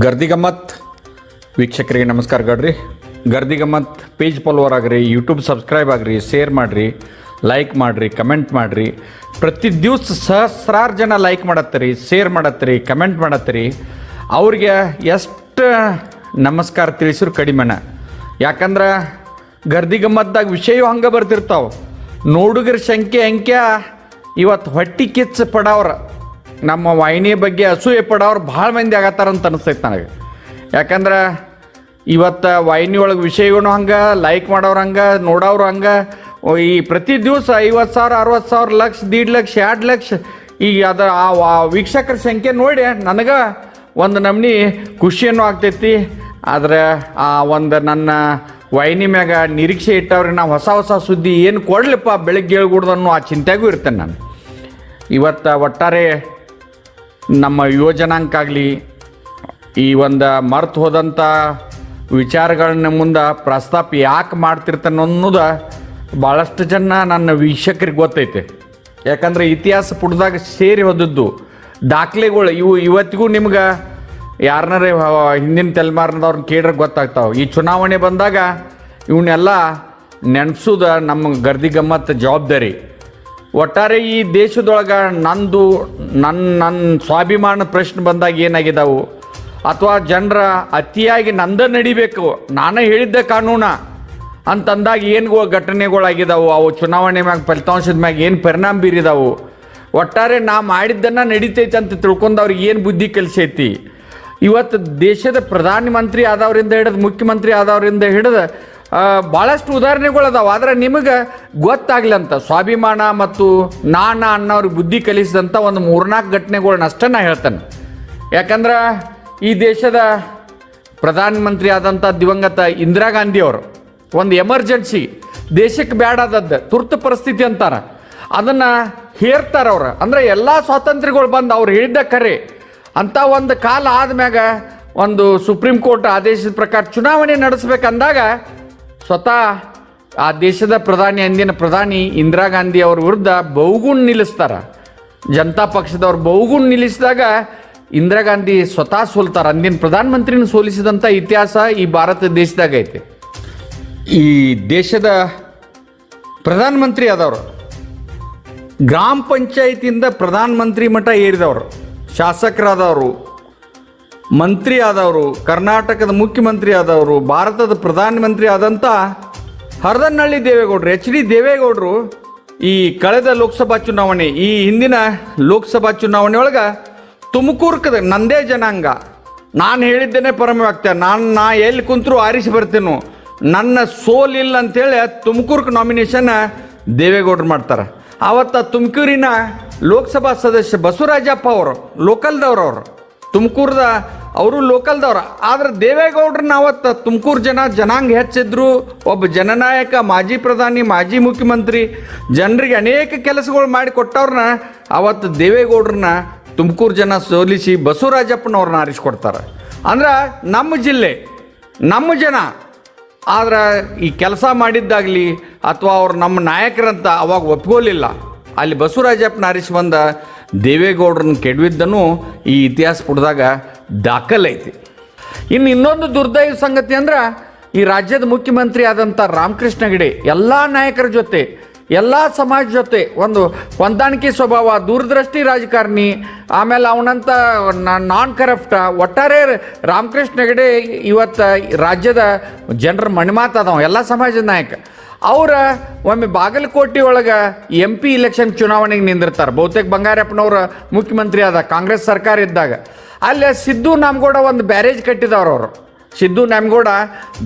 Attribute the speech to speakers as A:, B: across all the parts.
A: ಗರ್ದಿ ಗಮ್ಮತ್ ವೀಕ್ಷಕರಿಗೆ ನಮಸ್ಕಾರ ಗಡ್ರಿ. ಗರ್ದಿ ಗಮ್ಮತ್ ಪೇಜ್ ಫಾಲೋವರ್ ಆಗ್ರಿ ಯೂಟ್ಯೂಬ್ ಸಬ್ಸ್ಕ್ರೈಬ್ ಆಗ್ರಿ ಶೇರ್ ಮಾಡಿರಿ ಲೈಕ್ ಮಾಡಿರಿ ಕಮೆಂಟ್ ಮಾಡಿರಿ. ಪ್ರತಿ ದಿವಸ ಸಹಸ್ರಾರು ಜನ ಲೈಕ್ ಮಾಡತ್ತರಿ ಶೇರ್ ಮಾಡತ್ತರಿ ಕಮೆಂಟ್ ಮಾಡತ್ತರಿ. ಅವ್ರಿಗೆ ಎಷ್ಟು ನಮಸ್ಕಾರ ತಿಳಿಸಿರು ಕಡಿಮೆನ. ಯಾಕಂದ್ರೆ ಗರ್ದಿ ಗಮ್ಮತ್ದಾಗ ವಿಷಯವೂ ಹಂಗೆ ಬರ್ತಿರ್ತಾವೆ. ನೋಡುಗರ ಸಂಖ್ಯೆ ಅಂಕ್ಯ ಇವತ್ತು ಹೊಟ್ಟಿ ಕಿಚ್ಚು ಪಡವ್ರ. ನಮ್ಮ ವಾಹಿನಿ ಬಗ್ಗೆ ಅಸೂಯೆ ಪಡೋರು ಭಾಳ ಮಂದಿ ಆಗತ್ತಾರಂತ ಅನಿಸ್ತೈತೆ ನನಗೆ. ಯಾಕಂದ್ರೆ ಇವತ್ತು ವಾಹಿನಿ ಒಳಗೆ ವಿಷಯಗಳು ಹಂಗೆ ಲೈಕ್ ಮಾಡೋರು ಹಂಗೆ, ನೋಡೋರು ಹಂಗೆ, ಈ ಪ್ರತಿ ದಿವಸ ಐವತ್ತು ಸಾವಿರ, ಅರವತ್ತು ಸಾವಿರ ಲಕ್ಷ, ದೀಡ್ ಲಕ್ಷ, ಎರಡು ಲಕ್ಷ ಈಗ ಅದು ಆ ವೀಕ್ಷಕರ ಸಂಖ್ಯೆ ನೋಡಿ ನನಗೆ ಒಂದು ನಮ್ನಿ ಖುಷಿಯನ್ನು ಆಗ್ತೈತಿ. ಆದರೆ ಆ ಒಂದು ನನ್ನ ವಾಹಿನಿ ಮ್ಯಾಗ ನಿರೀಕ್ಷೆ ಇಟ್ಟವ್ರಿಗೆ ನಾವು ಹೊಸ ಹೊಸ ಸುದ್ದಿ ಏನು ಕೊಡ್ಲಿಪ್ಪ ಬೆಳಗ್ಗೆ ಹೇಳ್ಕೊಡ್ದು ಅನ್ನೋ ಆ ಚಿಂತೆಗೂ ಇರ್ತೇನೆ ನಾನು. ಇವತ್ತು ಒಟ್ಟಾರೆ ನಮ್ಮ ಯುವಜನಾಂಕ ಆಗಲಿ ಈ ಒಂದು ಮರ್ತು ಹೋದಂಥ ವಿಚಾರಗಳನ್ನ ಮುಂದೆ ಪ್ರಸ್ತಾಪ ಯಾಕೆ ಮಾಡ್ತಿರ್ತಾನೆ ಅನ್ನೋದು ಭಾಳಷ್ಟು ಜನ ನನ್ನ ವೀಕ್ಷಕರಿಗೆ ಗೊತ್ತೈತೆ. ಯಾಕಂದ್ರೆ ಇತಿಹಾಸ ಪುಟದಾಗ ಸೇರಿ ಹೋದದ್ದು ದಾಖಲೆಗಳು ಇವು ಇವತ್ತಿಗೂ ನಿಮ್ಗೆ ಯಾರನ್ನಾರ ಹಿಂದಿನ ತಲೆಮಾರಿನವ್ರನ್ನ ಕೇಳ್ರೆ ಗೊತ್ತಾಗ್ತಾವೆ. ಈ ಚುನಾವಣೆ ಬಂದಾಗ ಇವನ್ನೆಲ್ಲ ನೆನೆಸೋದು ನಮ್ಮ ಗರ್ದಿ ಗಮ್ಮತ್ ಜವಾಬ್ದಾರಿ. ಒಟ್ಟಾರೆ ಈ ದೇಶದೊಳಗೆ ನಂದು ನನ್ನ ನನ್ನ ಸ್ವಾಭಿಮಾನ ಪ್ರಶ್ನೆ ಬಂದಾಗ ಏನಾಗಿದ್ದಾವು ಅಥವಾ ಜನರ ಅತಿಯಾಗಿ ನಂದ ನಡಿಬೇಕು, ನಾನೇ ಹೇಳಿದ್ದೆ ಕಾನೂನ ಅಂತಂದಾಗ ಏನು ಘಟನೆಗಳಾಗಿದ್ದಾವು ಅವು ಚುನಾವಣೆ ಮ್ಯಾಗ, ಫಲಿತಾಂಶದ ಮ್ಯಾಗ ಏನು ಪರಿಣಾಮ ಬೀರಿದಾವು? ಒಟ್ಟಾರೆ ನಾ ಮಾಡಿದ್ದನ್ನು ನಡೀತೈತೆ ಅಂತ ತಿಳ್ಕೊಂಡು ಅವ್ರಿಗೆ ಏನು ಬುದ್ಧಿ ಕಲಿಸೈತಿ ಇವತ್ತು ದೇಶದ ಪ್ರಧಾನಮಂತ್ರಿ ಆದವರಿಂದ ಹಿಡಿದು, ಮುಖ್ಯಮಂತ್ರಿ ಆದವರಿಂದ ಹಿಡಿದು ಭಾಳಷ್ಟು ಉದಾಹರಣೆಗಳು ಅದಾವ, ಆದ್ರೆ ನಿಮಗೆ ಗೊತ್ತಾಗ್ಲಂತ ಸ್ವಾಭಿಮಾನ ಮತ್ತು ನಾನ ಅನ್ನೋರಿಗೆ ಬುದ್ಧಿ ಕಲಿಸಿದಂಥ ಒಂದು ಮೂರ್ನಾಲ್ಕು ಘಟನೆಗಳನ್ನ ಅಷ್ಟೇ ನಾ ಹೇಳ್ತೇನೆ. ಯಾಕಂದ್ರೆ ಈ ದೇಶದ ಪ್ರಧಾನಮಂತ್ರಿ ಆದಂಥ ದಿವಂಗತ ಇಂದಿರಾ ಗಾಂಧಿಯವರು ಒಂದು ಎಮರ್ಜೆನ್ಸಿ, ದೇಶಕ್ಕೆ ಬೇಡಾದದ್ದು ತುರ್ತು ಪರಿಸ್ಥಿತಿ ಅಂತಾರೆ. ಅದನ್ನು ಹೇರ್ತಾರೆ ಅವ್ರು. ಅಂದರೆ ಎಲ್ಲ ಸ್ವಾತಂತ್ರ್ಯಗಳು ಬಂದು ಅವ್ರು ಹೇಳಿದ್ದ ಕರೆ. ಅಂಥ ಒಂದು ಕಾಲ ಆದ್ಮ್ಯಾಗ ಒಂದು ಸುಪ್ರೀಂ ಕೋರ್ಟ್ ಆದೇಶದ ಪ್ರಕಾರ ಚುನಾವಣೆ ನಡೆಸ್ಬೇಕಂದಾಗ ಸ್ವತಃ ಆ ದೇಶದ ಪ್ರಧಾನಿ, ಅಂದಿನ ಪ್ರಧಾನಿ ಇಂದಿರಾ ಗಾಂಧಿ ಅವ್ರ ವಿರುದ್ಧ ಬಹುಗುಣ್ ನಿಲ್ಲಿಸ್ತಾರೆ. ಜನತಾ ಪಕ್ಷದವ್ರು ಬಹುಗುಣ್ ನಿಲ್ಲಿಸಿದಾಗ ಇಂದಿರಾ ಗಾಂಧಿ ಸ್ವತಃ ಸೋಲ್ತಾರೆ. ಅಂದಿನ ಪ್ರಧಾನಮಂತ್ರಿನ ಸೋಲಿಸಿದಂಥ ಇತಿಹಾಸ ಈ ಭಾರತ ದೇಶದಾಗ ಐತೆ. ಈ ದೇಶದ ಪ್ರಧಾನಮಂತ್ರಿ ಆದವರು, ಗ್ರಾಮ ಪಂಚಾಯತಿಯಿಂದ ಪ್ರಧಾನಮಂತ್ರಿ ಮಠ ಏರಿದವರು, ಶಾಸಕರಾದವರು ಮಂತ್ರಿ ಆದವರು ಕರ್ನಾಟಕದ ಮುಖ್ಯಮಂತ್ರಿ ಆದವರು ಭಾರತದ ಪ್ರಧಾನಮಂತ್ರಿ ಆದಂಥ ಹರದನಹಳ್ಳಿ ದೇವೇಗೌಡರು, ಎಚ್ ಡಿ ದೇವೇಗೌಡರು ಈ ಕಳೆದ ಲೋಕಸಭಾ ಚುನಾವಣೆ, ಈ ಹಿಂದಿನ ಲೋಕಸಭಾ ಚುನಾವಣೆ ಒಳಗೆ ತುಮಕೂರ್ಕದ ನಂದೇ ಜನಾಂಗ. ನಾನು ಹೇಳಿದ್ದೇನೆ ಪರಮವ್ಯಕ್ತ ನಾನು, ನಾ ಎಲ್ಲಿ ಕುಂತರೂ ಆರಿಸಿ ಬರ್ತೇನೋ. ನನ್ನ ಸೋಲಿಲ್ಲ ಅಂತೇಳಿ ತುಮಕೂರ್ಗೆ ನಾಮಿನೇಷನ್ ದೇವೇಗೌಡರು ಮಾಡ್ತಾರೆ. ಆವತ್ತು ತುಮಕೂರಿನ ಲೋಕಸಭಾ ಸದಸ್ಯ ಬಸವರಾಜಪ್ಪ ಅವರು ಲೋಕಲ್ದವ್ರು ಅವರು, ತುಮಕೂರ್ದ ಅವರು ಲೋಕಲ್ದವ್ರ. ಆದ್ರೆ ದೇವೇಗೌಡ್ರನ್ನ ಅವತ್ತು ತುಮಕೂರು ಜನ ಜನಾಂಗ ಹೆಚ್ಚಿದ್ರು. ಒಬ್ಬ ಜನನಾಯಕ, ಮಾಜಿ ಪ್ರಧಾನಿ, ಮಾಜಿ ಮುಖ್ಯಮಂತ್ರಿ, ಜನರಿಗೆ ಅನೇಕ ಕೆಲಸಗಳು ಮಾಡಿ ಕೊಟ್ಟವ್ರನ್ನ ಅವತ್ತು ದೇವೇಗೌಡ್ರನ್ನ ತುಮಕೂರು ಜನ ಸೋಲಿಸಿ ಬಸವರಾಜಪ್ಪನವ್ರನ್ನ ಆರಿಸ್ಕೊಡ್ತಾರೆ. ಅಂದ್ರೆ ನಮ್ಮ ಜಿಲ್ಲೆ, ನಮ್ಮ ಜನ, ಆದ್ರೆ ಈ ಕೆಲಸ ಮಾಡಿದ್ದಾಗಲಿ ಅಥವಾ ಅವ್ರು ನಮ್ಮ ನಾಯಕರಂತ ಅವಾಗ ಒಪ್ಕೋಲಿಲ್ಲ ಅಲ್ಲಿ ಬಸವರಾಜಪ್ಪನ ಆರಿಸಿ ಬಂದ ದೇವೇಗೌಡರನ್ನ ಕೆಡವಿದ್ದನು ಈ ಇತಿಹಾಸ ಪುಟದಾಗ ದಾಖಲೈತಿ ಇನ್ನು ಇನ್ನೊಂದು ದುರ್ದೈವ ಸಂಗತಿ ಅಂದ್ರೆ ಈ ರಾಜ್ಯದ ಮುಖ್ಯಮಂತ್ರಿ ಆದಂಥ ರಾಮಕೃಷ್ಣ ಹೆಗಡೆ, ಎಲ್ಲ ನಾಯಕರ ಜೊತೆ, ಎಲ್ಲ ಸಮಾಜ ಜೊತೆ ಒಂದು ಹೊಂದಾಣಿಕೆ ಸ್ವಭಾವ, ದೂರದೃಷ್ಟಿ ರಾಜಕಾರಣಿ, ಆಮೇಲೆ ಅವನಂತ ನಾನ್ ಕರಪ್ಟ ಒಟ್ಟಾರೆ ರಾಮಕೃಷ್ಣ ಹೆಗಡೆ ಇವತ್ತು ರಾಜ್ಯದ ಜನರ ಮಣಿಮಾತದವ ಎಲ್ಲ ಸಮಾಜದ ನಾಯಕ. ಅವ್ರ ಒಮ್ಮೆ ಬಾಗಲಕೋಟೆ ಒಳಗೆ ಎಂ ಪಿ ಇಲೆಕ್ಷನ್ ಚುನಾವಣೆಗೆ ನಿಂದಿರ್ತಾರೆ. ಬಹುತೇಕ ಬಂಗಾರಪ್ಪನವ್ರ ಮುಖ್ಯಮಂತ್ರಿ ಆದ ಕಾಂಗ್ರೆಸ್ ಸರ್ಕಾರ ಇದ್ದಾಗ. ಅಲ್ಲಿ ಸಿದ್ದು ನಾಮಗೌಡ ಒಂದು ಬ್ಯಾರೇಜ್ ಕಟ್ಟಿದವ್ರು ಅವರು. ಸಿದ್ದು ನಾಮಗೌಡ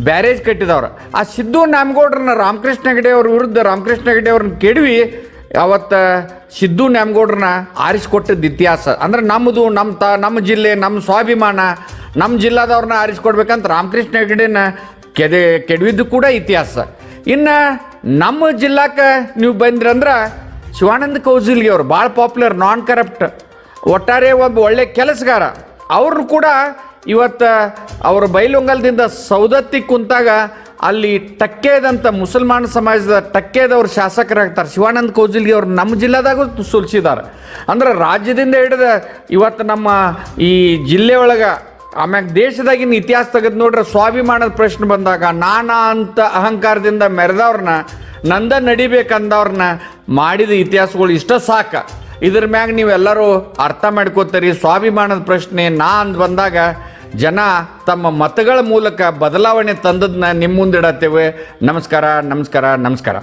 A: ಬ್ಯಾರೇಜ್ ಕಟ್ಟಿದವ್ರು. ಆ ಸಿದ್ದು ನಾಮಗೌಡ್ರನ್ನ ರಾಮಕೃಷ್ಣ ಹೆಗಡೆ ಅವ್ರ ವಿರುದ್ಧ ರಾಮಕೃಷ್ಣ ಹೆಗಡೆ ಅವ್ರನ್ನ ಕೆಡವಿ ಅವತ್ತು ಸಿದ್ದು ನ್ಯಾಮಗೌಡ್ರನ್ನ ಆರಿಸಿಕೊಟ್ಟದ್ದು ಇತಿಹಾಸ. ಅಂದ್ರೆ ನಮ್ಮದು ನಮ್ಮ ತ ನಮ್ಮ ಜಿಲ್ಲೆ ನಮ್ಮ ಸ್ವಾಭಿಮಾನ ನಮ್ಮ ಜಿಲ್ಲಾದವ್ರನ್ನ ಆರಿಸ್ಕೊಡ್ಬೇಕಂತ ರಾಮಕೃಷ್ಣ ಹೆಗಡೆನ ಕೆದೆ, ಕೆಡವಿದ್ದು ಕೂಡ ಇತಿಹಾಸ. ಇನ್ನು ನಮ್ಮ ಜಿಲ್ಲಾಕ್ಕೆ ನೀವು ಬಂದ್ರಂದ್ರೆ ಶಿವಾನಂದ ಕೌಜಿಲ್ಗಿ ಅವರು ಭಾಳ ಪಾಪ್ಯುಲರ್ ನಾನ್ ಕರಪ್ಟ್ ಒಟ್ಟಾರೆ ಒಬ್ಬ ಒಳ್ಳೆ ಕೆಲಸಗಾರ. ಅವ್ರನ್ನ ಕೂಡ ಇವತ್ತು ಅವರ ಬೈಲೊಂಗಲದಿಂದ ಸೌದತ್ತಿ ಕುಂತಾಗ ಅಲ್ಲಿ ಟಕ್ಕೇದಂತ ಮುಸಲ್ಮಾನ ಸಮಾಜದ ಟಕ್ಕೇದವ್ರು ಶಾಸಕರಾಗ್ತಾರೆ. ಶಿವಾನಂದ ಕೌಜಿಲ್ಗಿ ಅವ್ರು ನಮ್ಮ ಜಿಲ್ಲೆದಾಗೂ ಸುಲಿಸಿದ್ದಾರೆ ಅಂದ್ರೆ ರಾಜ್ಯದಿಂದ ಹಿಡಿದ ಇವತ್ತು ನಮ್ಮ ಈ ಜಿಲ್ಲೆ ಒಳಗೆ ಆಮ್ಯಾಗ ದೇಶದಾಗಿನ ಇತಿಹಾಸ ತೆಗೆದು ನೋಡ್ರೆ ಸ್ವಾಭಿಮಾನದ ಪ್ರಶ್ನೆ ಬಂದಾಗ ನಾನಾ ಅಂತ ಅಹಂಕಾರದಿಂದ ಮೆರೆದವ್ರನ್ನ ನಂದ ನಡಿಬೇಕಂದವ್ರನ್ನ ಮಾಡಿದ ಇತಿಹಾಸಗಳು ಇಷ್ಟ ಸಾಕ. ಇದ್ರ ಮ್ಯಾಗ ನೀವೆಲ್ಲರೂ ಅರ್ಥ ಮಾಡ್ಕೋತೀರಿ. ಸ್ವಾಭಿಮಾನದ ಪ್ರಶ್ನೆ ನಾ ಅಂತ ಬಂದಾಗ ಜನ ತಮ್ಮ ಮತಗಳ ಮೂಲಕ ಬದಲಾವಣೆ ತಂದದನ್ನ ನಿಮ್ಮ ಮುಂದಿಡತ್ತೇವೆ ನಮಸ್ಕಾರ ನಮಸ್ಕಾರ ನಮಸ್ಕಾರ.